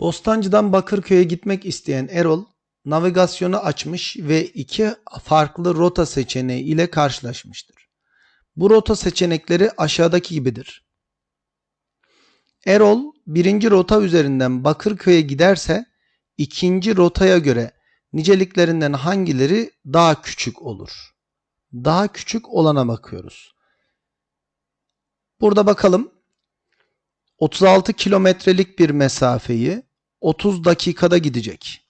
Bostancı'dan Bakırköy'e gitmek isteyen Erol navigasyonu açmış ve iki farklı rota seçeneği ile karşılaşmıştır. Bu rota seçenekleri aşağıdaki gibidir. Erol birinci rota üzerinden Bakırköy'e giderse ikinci rotaya göre niceliklerinden hangileri daha küçük olur? Daha küçük olana bakıyoruz. Burada bakalım 36 kilometrelik bir mesafeyi 30 dakikada gidecek.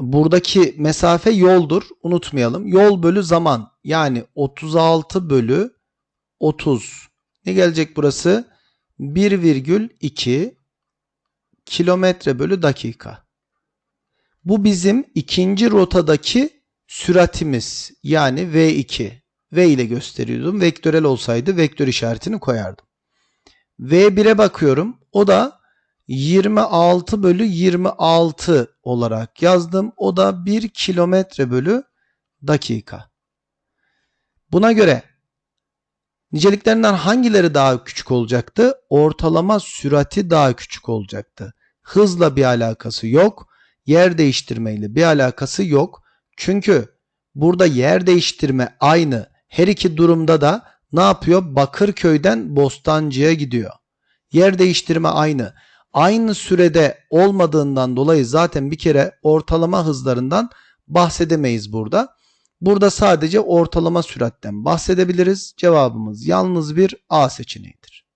Buradaki mesafe yoldur. Unutmayalım. Yol bölü zaman. Yani 36 bölü 30. Ne gelecek burası? 1,2 kilometre bölü dakika. Bu bizim ikinci rotadaki süratimiz. Yani V2. V ile gösteriyordum. Vektörel olsaydı vektör işaretini koyardım. V1'e bakıyorum. O da 26 bölü 26 olarak yazdım. O da 1 kilometre bölü dakika. Buna göre niceliklerinden hangileri daha küçük olacaktı? Ortalama sürati daha küçük olacaktı. Hızla bir alakası yok. Yer değiştirmeyle bir alakası yok. Çünkü burada yer değiştirme aynı. Her iki durumda da ne yapıyor? Bakırköy'den Bostancı'ya gidiyor. Yer değiştirme aynı. Aynı sürede olmadığından dolayı zaten bir kere ortalama hızlarından bahsedemeyiz burada. Burada sadece ortalama süratten bahsedebiliriz. Cevabımız yalnız bir A seçeneğidir.